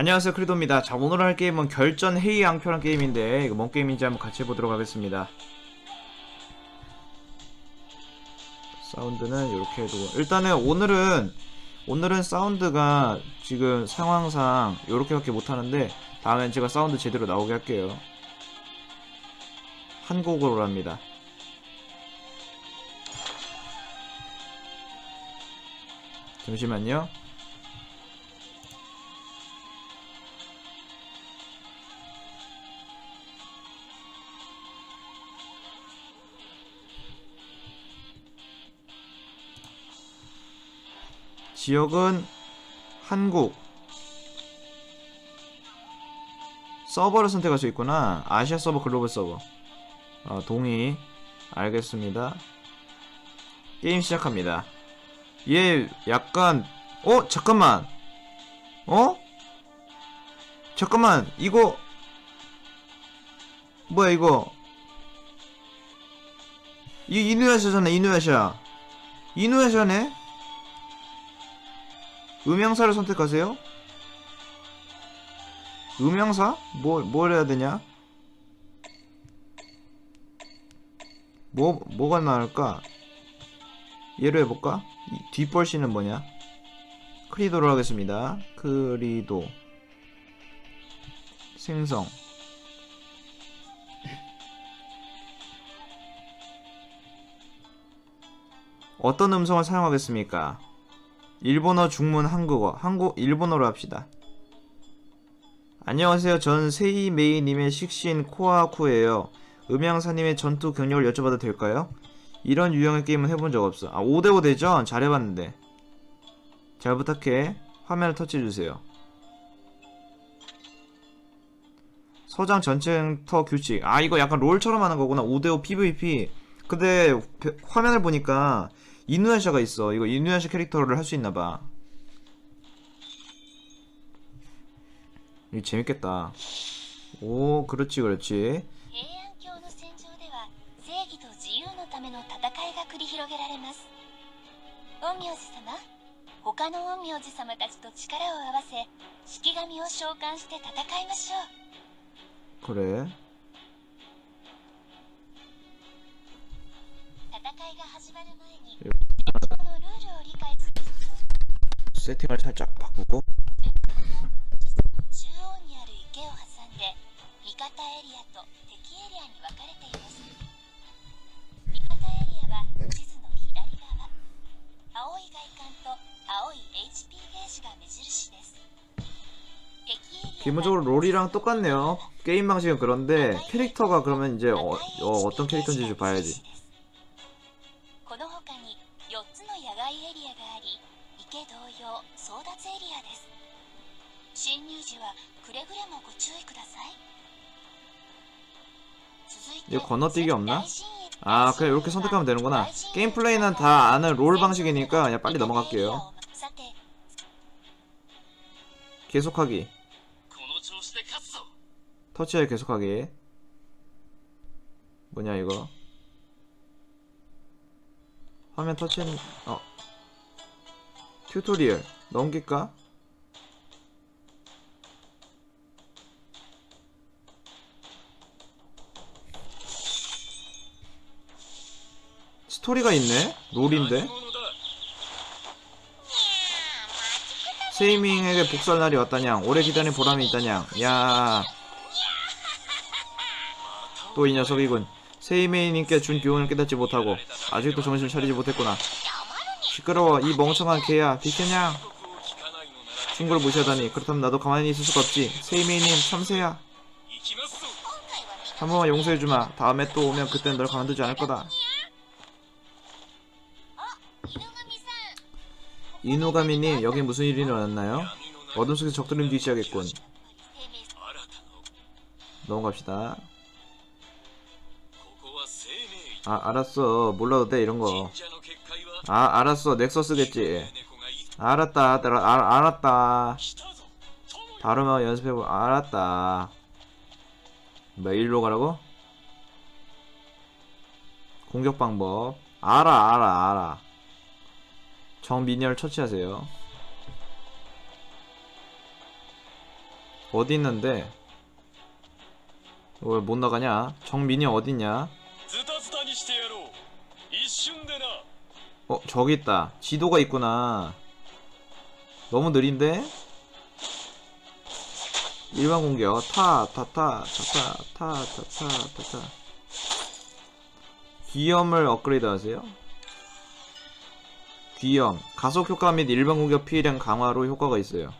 안녕하세요 크리도입니다. 자 오늘 할 게임은 결전 회의 양표란 게임인데 이거 뭔 게임인지 한번 같이 해보도록 하겠습니다. 사운드는 이렇게 해두고. 일단은 오늘은 오늘은 사운드가 지금 상황상 이렇게밖에 못하는데 다음엔 제가 사운드 제대로 나오게 할게요. 한국어로 합니다. 잠시만요 지역은 한국. 서버를 선택할 수 있구나. 아시아 서버 글로벌 서버. 어, 동의. 알겠습니다. 게임 시작합니다. 얘 약간 어? 잠깐만. 어? 잠깐만. 이거 뭐야 이거? 이 이누야샤잖아 이누야샤. 이누야샤네 음향사를 선택하세요? 음향사? 뭐, 뭘 해야 되냐? 뭐, 뭐가 나을까? 얘로 해볼까? 이 뒷벌씨는 뭐냐? 크리도로 하겠습니다. 크리도. 생성. 어떤 음성을 사용하겠습니까? 일본어, 중문, 한국어, 한국, 일본어로 합시다. 안녕하세요. 전 세이메이님의 식신 코아쿠예요. 음향사님의 전투 경력을 여쭤봐도 될까요? 이런 유형의 게임은 해본 적 없어. 아, 5대5 대전? 잘해봤는데. 잘 부탁해. 화면을 터치해주세요. 서장 전쟁터 규칙. 아, 이거 약간 롤처럼 하는 거구나. 5대5 PVP. 근데, 배- 화면을 보니까, 이누야샤가 있어. 이거 이누야샤 캐릭터를 할 수 있나봐. 이거 재밌겠다. 오 그렇지 그렇지. 그래? 아. 세팅을 살짝 바꾸고. 기본적으로 롤이랑 똑같네요. 게임 방식은 그런데 캐릭터가 그러면 이제 어, 어, 어떤 캐릭터인지 봐야지. 이거 건너뛰기 없나? 아 그냥 이렇게 선택하면 되는구나. 게임 플레이는 다 아는 롤 방식이니까 그냥 빨리 넘어갈게요. 계속하기. 터치하기 계속하기. 뭐냐 이거? 화면 터치는 어. 튜토리얼. 넘길까? 스토리가 있네? 롤인데? 세이밍에게 복수할 날이 왔다냥. 오래 기다린 보람이 있다냥. 야 또 이 녀석이군. 세이메이님께 준 교훈을 깨닫지 못하고 아직도 정신을 차리지 못했구나. 시끄러워. 이 멍청한 개야. 비켜냐 친구를 무시하다니. 그렇다면 나도 가만히 있을 수가 없지. 세이메이님 참새야. 한 번만 용서해주마. 다음에 또 오면 그땐 널 가만두지 않을 거다. 이노가미님 여기 무슨 일이 일어났나요? 어둠 속에서 적들은 뒤지야겠군. 넘어갑시다. 아 알았어. 몰라도 돼 이런거. 아 알았어. 넥서스겠지. 알았다. 알았다 알, 알았다. 발음하고 연습해보 알았다. 메일로 가라고? 공격 방법. 알아 알아 알아. 정미녀를 처치하세요. 어디 있는데? 왜 못 나가냐? 정미녀 어딨냐? 어 저기 있다. 지도가 있구나. 너무 느린데? 일반 공격. 타 타 타 타 타 타 타 타타. 기염을 업그레이드 하세요. 귀염, 가속 효과 및 일반 공격 피해량 강화로 효과가 있어요.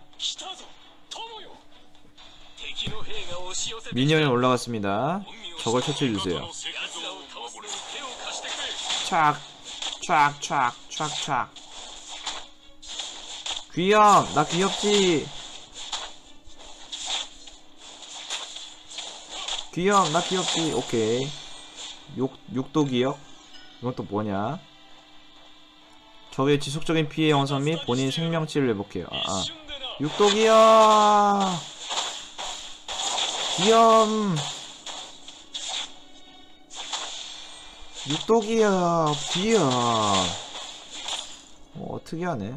미니언이 올라갔습니다. 저걸 처치해주세요. 촥, 촥, 촥, 촥, 촥. 귀염, 나 귀엽지? 귀염, 나 귀엽지? 오케이. 욕, 욕도 기억? 이건 또 뭐냐? 저의 지속적인 피해 형성 및 본인 생명치를 회복해요. 아, 아. 육독이야. 위험. 육독이야. 비야. 어, 특이하네.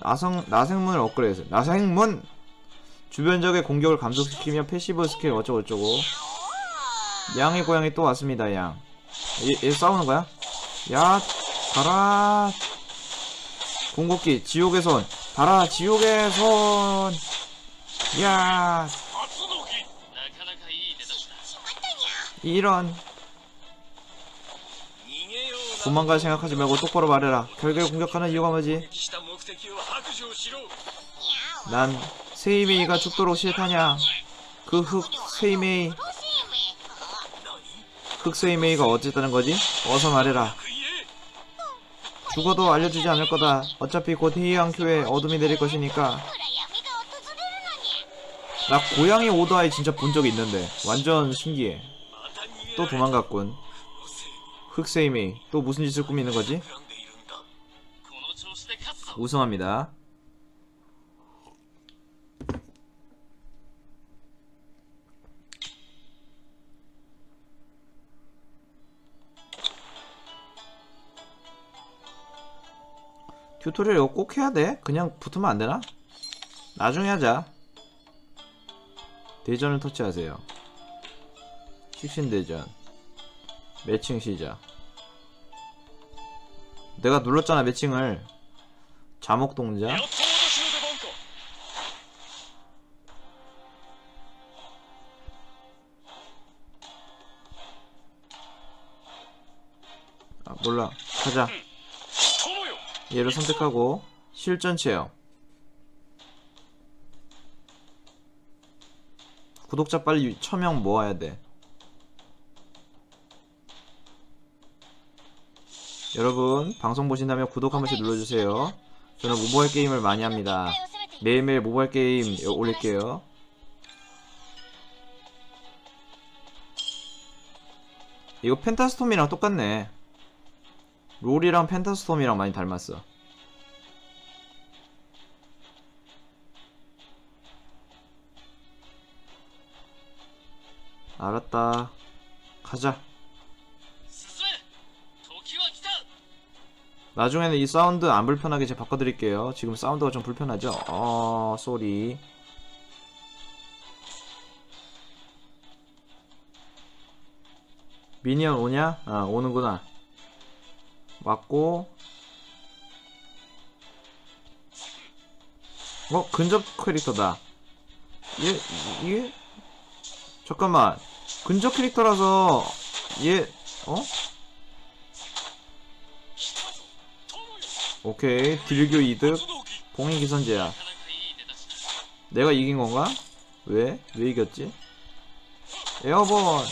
나성 나생문을 업그레이드. 나생문. 주변 적의 공격을 감속시키며 패시브 스킬 어쩌고 저쩌고. 양의 고양이 또 왔습니다. 양. 얘, 얘 싸우는 거야? 야, 가라. 궁극기 지옥의 손 봐라 지옥의 손 야. 이런 도망갈 생각하지 말고 똑바로 말해라 결국 공격하는 이유가 뭐지? 난 세이메이가 죽도록 싫다냐 그 흑 세이메이 흑 세이메이가 어쨌다는 거지? 어서 말해라 죽어도 알려주지 않을 거다. 어차피 곧 헤이왕교에 어둠이 내릴 것이니까. 나 고양이 오더아이 진짜 본 적 있는데 완전 신기해. 또 도망갔군. 흑세이미 또 무슨 짓을 꾸미는 거지? 우승합니다. 튜토리얼 이거 꼭 해야 돼? 그냥 붙으면 안 되나? 나중에 하자. 대전을 터치하세요. 식신 대전. 매칭 시작. 내가 눌렀잖아, 매칭을. 자목 동작. 아, 몰라. 가자. 얘를 선택하고 실전 체험. 구독자 빨리 1000명 모아야 돼. 여러분, 방송 보신다면 구독 한 번씩 눌러주세요. 저는 모바일 게임을 많이 합니다. 매일매일 모바일 게임 올릴게요. 이거 펜타스톰이랑 똑같네. 롤이랑 펜타스톰이랑 많이 닮았어. 알았다. 가자. 나중에는 이 사운드 안 불편하게 제가 바꿔드릴게요. 지금 사운드가 좀 불편하죠? 어, 쏘리. 미니언 오냐? 아, 오는구나. 맞고 어? 근접 캐릭터다 얘? 얘? 잠깐만 근접 캐릭터라서 얘 어? 오케이 딜교 이득 봉인 기선제야 내가 이긴 건가? 왜? 왜 이겼지? 에어본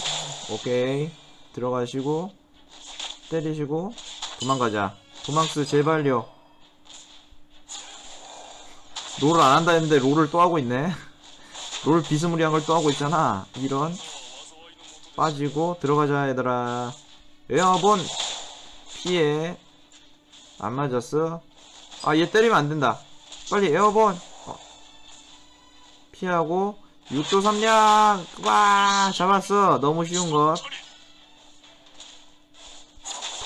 오케이 들어가시고 때리시고 도망가자. 도망스 제발요. 롤을 안 한다 했는데 롤을 또 하고 있네. 롤 비스무리한 걸 또 하고 있잖아. 이런. 빠지고, 들어가자, 얘들아. 에어본! 피해. 안 맞았어. 아, 얘 때리면 안 된다. 빨리 에어본! 어. 피하고, 육도 삼량! 와! 잡았어. 너무 쉬운 것.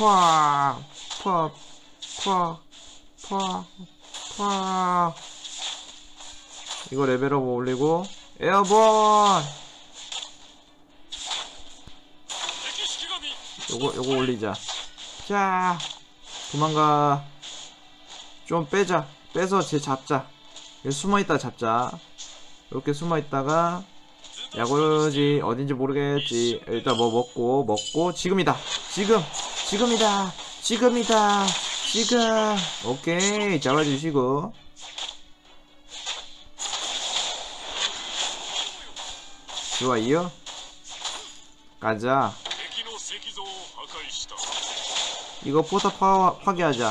파, 파, 파, 파, 파. 이거 레벨업 올리고 에어본. 요거 요거 올리자. 자, 도망가. 좀 빼자. 빼서 쟤 잡자. 숨어 있다 잡자. 이렇게 숨어 있다가 야구지 어딘지 모르겠지. 일단 뭐 먹고 먹고 지금이다. 지금 지금이다. 지금이다. 지금. 오케이. 잡아주시고. 좋아요. 가자. 이거 포탑 파, 파괴하자.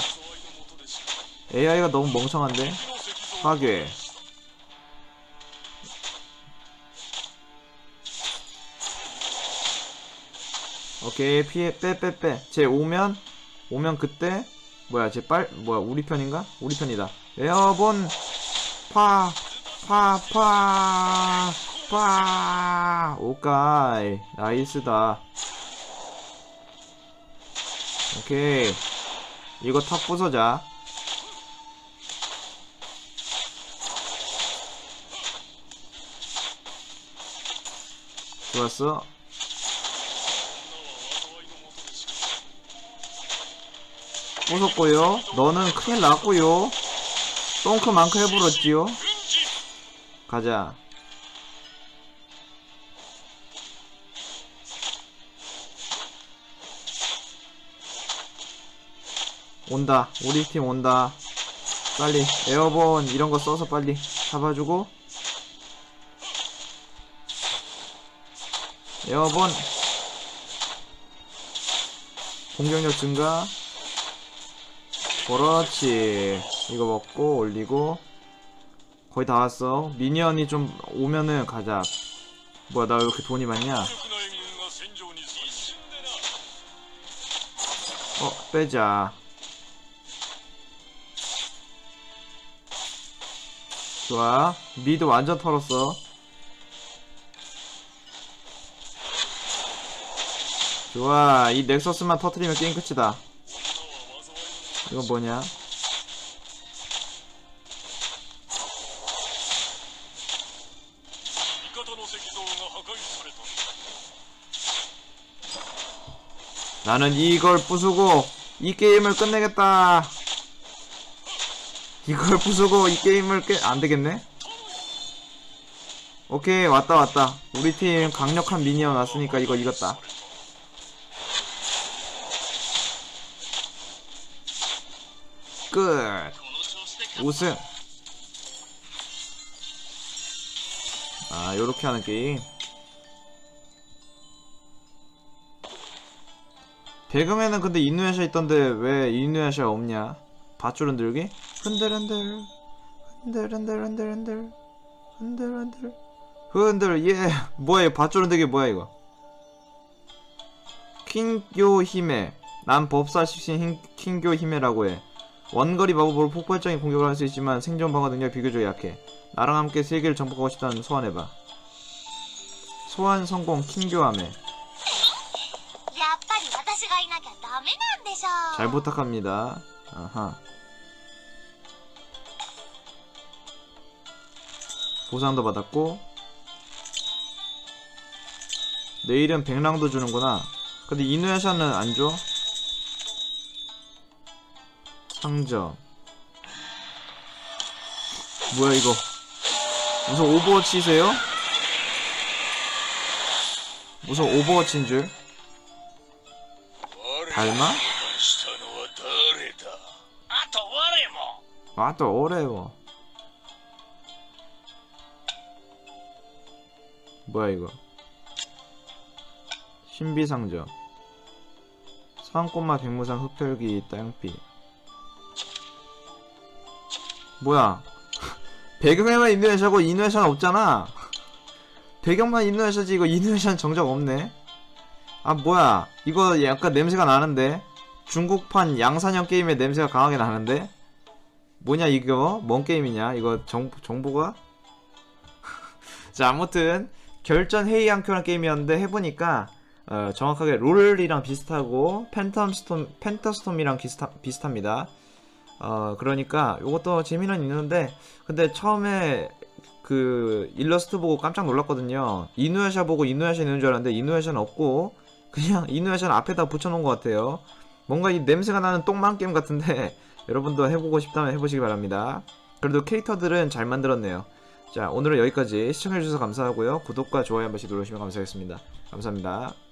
AI가 너무 멍청한데? 파괴. 오케이 피해 빼 빼 빼. 쟤 오면 오면 그때 뭐야 쟤 빨 뭐야 우리 편인가? 우리 편이다. 에어본 파 파 파 파. 오까이 나이스다. 오케이 이거 탑 부서자. 좋았어 웃었고요. 너는 큰일 났고요. 똥크만큼 해버렸지요. 가자. 온다. 우리 팀 온다. 빨리 에어본 이런 거 써서 빨리 잡아주고 에어본 공격력 증가 그렇지. 이거 먹고 올리고. 거의 다 왔어. 미니언이 좀 오면은 가자. 뭐야 나 왜 이렇게 돈이 많냐? 어 빼자. 좋아. 미드 완전 털었어. 좋아. 이 넥서스만 터트리면 게임 끝이다. 이건 뭐냐? 나는 이걸 부수고 이 게임을 끝내겠다 이걸 부수고 이 게임을 깨... 안되겠네? 오케이 왔다 왔다 우리 팀 강력한 미니언 왔으니까 이거 이겼다 끝. 우승. 아, 요렇게 하는 게임. 배그맨은 근데 인누야샤 있던데 왜 인누야샤 없냐? 밧줄 흔들기? 흔들흔들 흔들흔들 흔들흔들 흔들흔들 흔들 예 뭐야 이거 밧줄 흔들기 뭐야 이거 킹교 힘에 난 법사 식신 킹교 힘에라고 해 원거리 마법으로 폭발적인 공격을 할 수 있지만 생존 방어 능력 비교적 약해. 나랑 함께 세계를 정복하고 싶다는 소환해봐. 소환 성공 킹교함에. 잘 부탁합니다. 아하. 보상도 받았고 내일은 백랑도 주는구나 근데 이누야샤는 안 줘? 상점 뭐야 이거 무슨 오버워치세요? 무슨 오버워치인 줄? 닮아? 아또 오래워 뭐야 이거 신비상점 상꼬마 백무상 흡혈귀 땅피 뭐야? 배경에만 인도네시아고 인도네시아는 없잖아. 배경만 인도네시아지 이거 인도네시아는 정작 없네. 아 뭐야? 이거 약간 냄새가 나는데. 중국판 양산형 게임의 냄새가 강하게 나는데. 뭐냐 이거 뭔 게임이냐 이거 정, 정보가 자 아무튼 결전 회의 한큐라는 게임이었는데 해보니까 어, 정확하게 롤이랑 비슷하고 팬텀스톰 펜타스톰이랑 비슷하, 비슷합니다 어 그러니까 요것도 재미는 있는데 근데 처음에 그 일러스트 보고 깜짝 놀랐거든요. 이누야샤 보고 이누야샤 있는 줄 알았는데 이누야샤는 없고 그냥 이누야샤는 앞에다 붙여놓은 것 같아요. 뭔가 이 냄새가 나는 똥망 게임 같은데 여러분도 해보고 싶다면 해보시기 바랍니다. 그래도 캐릭터들은 잘 만들었네요. 자 오늘은 여기까지 시청해주셔서 감사하고요. 구독과 좋아요 한 번씩 눌러주시면 감사하겠습니다. 감사합니다.